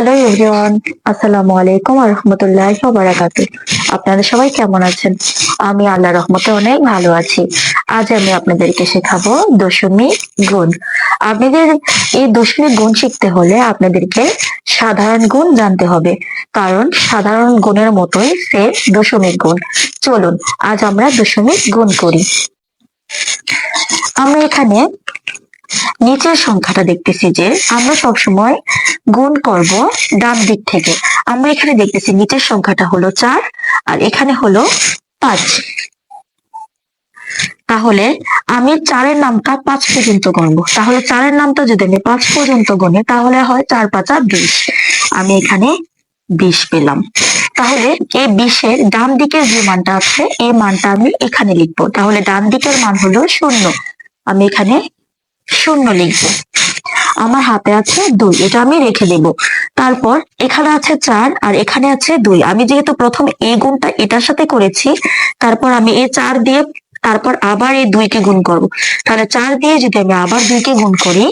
Hello everyone, আসসালামু আলাইকুম রহমতুল্লাহ বারাকাতু আপনারা সবাই কেমন আছেন? আমি আল্লাহ রহমতে অনেক ভালো আছি। আজ আমি আপনাদেরকে শেখাবো দশমিক গুণ। আপনাদের এই দশমিক গুণ শিখতে হলে আপনাদেরকে সাধারণ গুণ জানতে হবে। কারণ সাধারণ গুণের মতোই সে দশমিক গুণ। চলুন, আজ আমরা দশমিক গুণ করি। আমরা এখানে নিচের সংখ্যাটা দেখতেছি যে আমরা সবসময় গুণ করব ডান দিক থেকে। আমরা এখানে দেখতেছি নিচের সংখ্যাটা হলো চার আর এখানে হলো পাঁচ। তাহলে আমি চারের নামটা পাঁচ পর্যন্ত গণব। তাহলে চারের নামটা যদি আমি পাঁচ পর্যন্ত গণি, তাহলে হয় চার পাঁচা বিশ। আমি এখানে বিশ পেলাম। তাহলে এই বিশের ডান দিকের যে মানটা আছে, এই মানটা আমি এখানে লিখব। তাহলে ডান দিকের মান হলো শূন্য। আমি এখানে শূন্য লিখব আমার হাতে আছে দুই, এটা আমি রেখে দেব। তারপর এখানে আছে চার আর এখানে আছে দুই। আমি যেহেতু প্রথম এই গুণটা এটার সাথে করেছি, তারপর আমি এই চার দিয়ে তারপর আবার এই দুইকে গুণ করব। তাহলে চার দিয়ে যদি আমি আবার দুইকে গুণ করি,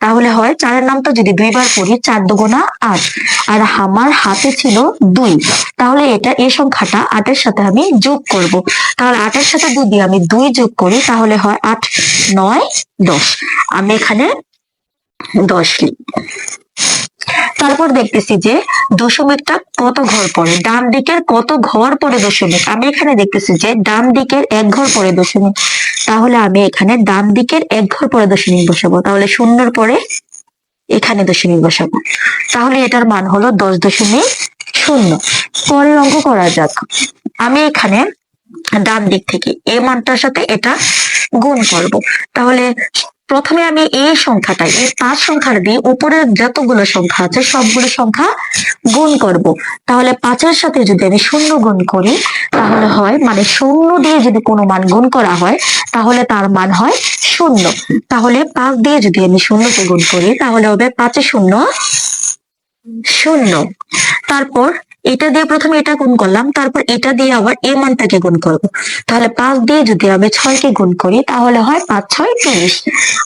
তাহলে হয় চারের নামটা যদি দুইবার করি চার দুগুণা আট। আর আমার হাতে ছিল দুই। তাহলে এটা এই সংখ্যাটা আটের সাথে আমি যোগ করব। তাহলে আটের সাথে যদি আমি দুই যোগ করি, তাহলে হয় আট, নয়, দশ। আমি এখানে দশ লিখব। তারপর দেখতেছি যে দশমিকটা কত ঘর পড়ে, ডান দিকের কত ঘর পড়ে দশমিক আমি এখানে দেখতেছি যে ডান দিকের এক ঘর পড়ে দশমিক তাহলে আমি এখানে ডান দিকের এক ঘর পরে দশমিক বসাবো। তাহলে শূন্যর পরে এখানে দশমিক বসাবো। তাহলে এটার মান হলো দশ দশমিক শূন্য। পরের অঙ্ক করা যাক। আমি এখানে ডান দিক থেকে এই মানটার সাথে এটা গুণ করব। তাহলে প্রথমে আমি এই সংখ্যাটা এই পাঁচ সংখ্যাটা দিয়ে উপরের যতগুলো সংখ্যা আছে সবগুলো সংখ্যা গুণ করব। তাহলে পাঁচের সাথে যদি আমি শূন্য গুণ করি, তাহলে হয় মানে শূন্য দিয়ে যদি কোনো মান গুণ করা হয়, তাহলে তার মান হয় শূন্য। তাহলে পাঁচ দিয়ে যদি আমি শূন্যকে গুণ করি, তাহলে হবে পাঁচে শূন্য শূন্য। তারপর এটা দিয়ে প্রথমে এটা গুণ করলাম, তারপর এটা দিয়ে আবার এ মানটাকে গুণ করব। তাহলে পাঁচ দিয়ে যদি আমি ছয়কে গুণ করি, তাহলে হয় পাঁচ, ছয়, তিরিশ।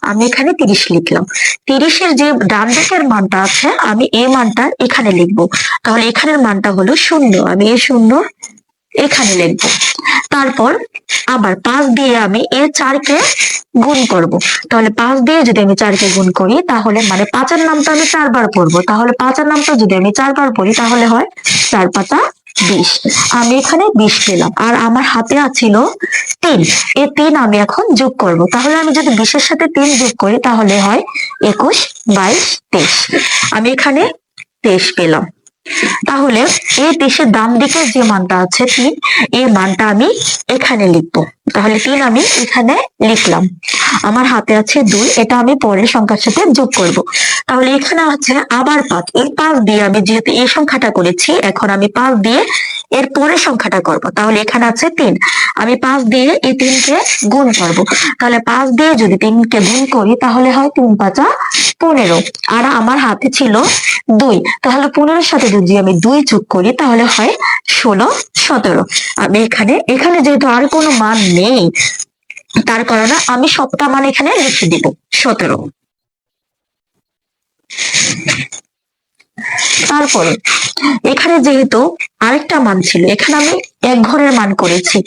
আমি এখানে তিরিশ লিখলাম। তিরিশের যে ডান দিকের মানটা আছে, আমি এ মানটা এখানে লিখব। তাহলে এখানের মানটা হলো শূন্য। আমি এ শূন্য এখানে লিখব। তারপর আবার পাঁচ দিয়ে আমি এ চারকে গুণ করব। তাহলে পাঁচ দিয়ে যদি আমি চারকে গুণ করি, তাহলে মানে পাঁচের নামটা আমি চারবার পড়ব তাহলে পাঁচের নামটা যদি আমি চারবার পড়ি তাহলে হয় চার পাতা বিশ। আমি এখানে বিশ পেলাম। আর আমার হাতে আছিল তিন। এ তিন আমি এখন যোগ করব। তাহলে আমি যদি বিশের সাথে তিন যোগ করি, তাহলে হয় একুশ বাইশ তেইশ। আমি এখানে তেইশ পেলাম। তাহলে এ দেশের দাম দিকের যে মানটা আছে তিন এই মানটা আমি এখানে লিখব। তাহলে তিন আমি এখানে লিখলাম। আমার হাতে আছে দুই, এটা আমি পরের সংখ্যার সাথে যোগ করব। তাহলে এখানে আছে আবার পাঁচ, এই পাঁচ দিয়ে আমি যেহেতু এই সংখ্যাটা করেছি, এখন আমি পাঁচ দিয়ে এর পরের সংখ্যাটা করব। তাহলে এখানে আছে তিন। আমি পাঁচ দিয়ে এই তিনকে গুণ করব। তাহলে পাঁচ দিয়ে যদি তিনকে গুণ করি, তাহলে হয় তিন পাঁচা পনেরো। আর আমার হাতে ছিল দুই। তাহলে পনেরোর সাথে যদি আমি দুই যোগ করি, তাহলে হয় ষোলো, সতেরো। আমি এখানে এখানে যেহেতু আর কোনো মান নেই। তার কারণে আমি সবটা মান এখানে লিখে দিব সতেরো। তারপরে, এখানে যেহেতু আরেকটা মান ছিল, এখানে আমি এক ঘরের মান করেছি।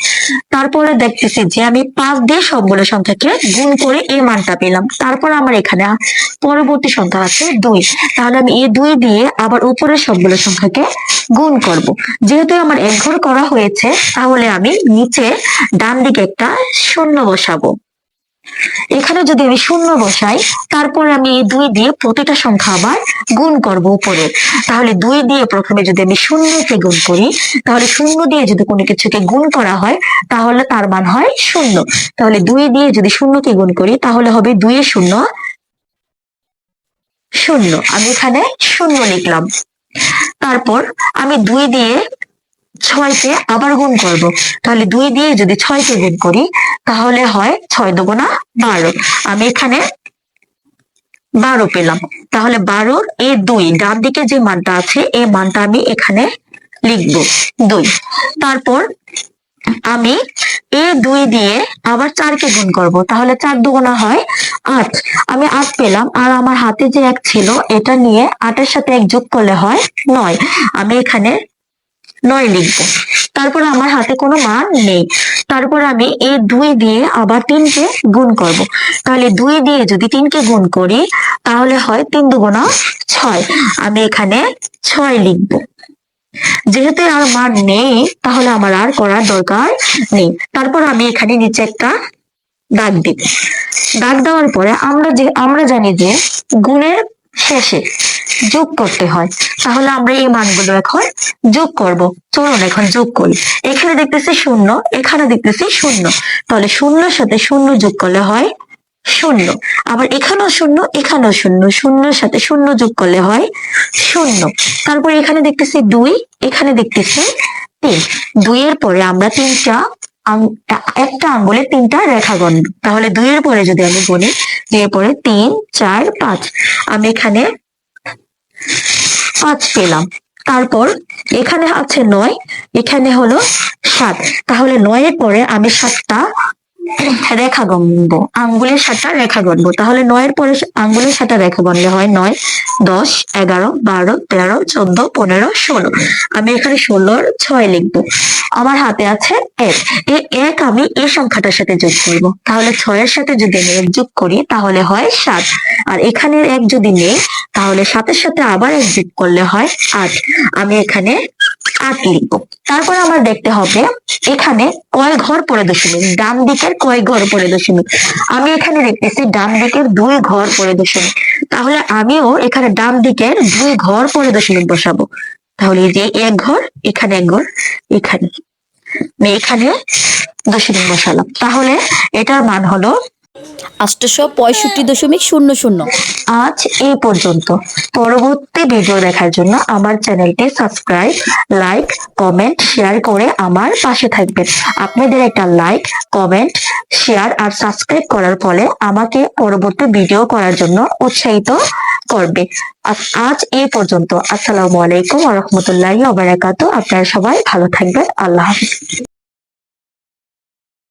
তারপরে দেখতেছি যে আমি পাঁচ দিয়ে সবগুলো সংখ্যাকে গুণ করে এই মানটা পেলাম। তারপর আমার এখানে পরবর্তী সংখ্যা আছে দুই। তাহলে আমি এই দুই দিয়ে আবার উপরের সবগুলো সংখ্যাকে গুণ করব। যেহেতু আমার এক ঘর করা হয়েছে, তাহলে আমি নিচে ডান দিকে একটা শূন্য বসাবো। এখানে যদি আমি শূন্য বসাই, তারপর আমি এই দুই দিয়ে প্রতিটা সংখ্যা আবার গুণ করব উপরে। তাহলে দুই দিয়ে প্রথমে যদি আমি শূন্যকে গুণ করি, তাহলে শূন্য দিয়ে যদি কোনো কিছুকে গুণ করা হয়, তাহলে তার মান হয় শূন্য। তাহলে দুই দিয়ে যদি শূন্যকে গুণ করি, তাহলে হবে দুইয়ে শূন্য শূন্য। আমি এখানে শূন্য লিখলাম। তারপর আমি দুই দিয়ে ছয়কে আবার গুণ করব। তাহলে দুই দিয়ে যদি ছয়কে গুণ করি তাহলে হয় ছয় দুগুণা বারো। আমি এখানে বারো পেলাম। তাহলে বারোর এই দুই, ডান দিকে যে মানটা আছে এই মানটা আমি এখানে লিখব দুই। তারপর আমি এ দুই দিয়ে আবার চারকে গুণ করব। তাহলে চার দুগুণা হয় আট। আমি আট পেলাম, আর আমার হাতে যে এক ছিল, এটা নিয়ে আটের সাথে এক যোগ করলে হয় নয়। আমি এখানে নয় লিখব তারপর আমার হাতে কোনো মান নেই। তারপর আমি এই দুই দিয়ে আবার তিনকে গুণ করব। তাহলে দুই দিয়ে যদি তিনকে গুণ করি, তাহলে হয় তিন দুগুণা ছয়। আমি এখানে ছয় লিখব। যেহেতু আর মান নেই, তাহলে আমার আর করার দরকার নেই। তারপর আমি এখানে নিচে একটা দাগ দিব। দাগ দেওয়ার পরে আমরা যে, আমরা জানি যে, গুণের শেষে যোগ করতে হয়। তাহলে আমরা এই মানগুলো এখন যোগ করব। চলুন এখন যোগ করি। এখানে দেখতেছি শূন্য, এখানে দেখতেছি শূন্য। তাহলে শূন্যর সাথে শূন্য যোগ করলে হয় শূন্য। আবার এখানেও শূন্য এখানেও শূন্য। শূন্যের সাথে শূন্য যোগ করলে হয় শূন্য। তারপর এখানে দেখতেছি দুই, এখানে দেখতেছি তিন। দুইয়ের পরে আমরা তিনটা একটা আঙ্গুলে তিনটা রেখা গণব তাহলে দুইয়ের পরে যদি আমি গুনি দুইয়ের পরে তিন, চার, পাঁচ, আমি এখানে পাঁচ পেলাম। তারপর এখানে আছে নয়, এখানে হলো সাত। তাহলে নয়ের পরে আমি সাতটা রেখা গণবো আঙ্গুলের সাতটা রেখা গণবো তাহলে নয়ের পরে আঙ্গুলের সাতটা রেখা গণলে হয় নয়, দশ, এগারো, বারো, তেরো, চোদ্দ, পনেরো, ষোলো। আমি এখানে ষোলোর ছয় লিখব। আমার হাতে আছে এক। এই এক আমি এই সংখ্যাটার সাথে যোগ করব। তাহলে ছয়ের সাথে যদি আমি এক যোগ করি, তাহলে হয় সাত। আর এখানে এক যদি নেই, তাহলে সাতের সাথে আবার এক যোগ করলে হয় আট। আমি এখানে আট লিখব। তারপর আমার দেখতে হবে, এখানে কয় ঘর পরে দশমিক? ডান দিকের কয় ঘর পরে দশমিক? আমি এখানে দেখতেছি ডান দিকের দুই ঘর পরে দশমিক। তাহলে আমিও এখানে ডান দিকের দুই ঘর পরে দশমিক বসাবো। তাহলে যে এক ঘর, এখানে এক ঘর, এখানে। এখানে দশমিক বসালাম। তাহলে এটার মান হলো আষ্টশো পঁয়ষট্টি দশমিক শূন্য শূন্য। আজ এই পর্যন্ত। পরবর্তী ভিডিও দেখার জন্য আমার চ্যানেলটি সাবস্ক্রাইব লাইক কমেন্ট শেয়ার করে আমার পাশে থাকবেন। আপনাদের একটা লাইক কমেন্ট শেয়ার আর সাবস্ক্রাইব করার ফলে আমাকে পরবর্তী ভিডিও করার জন্য উৎসাহিত করবে। আজ- এই পর্যন্ত। আসসালামু আলাইকুম রহমতুল্লাহ আপনারা সবাই ভালো থাকবেন। আল্লাহ হাফিজ।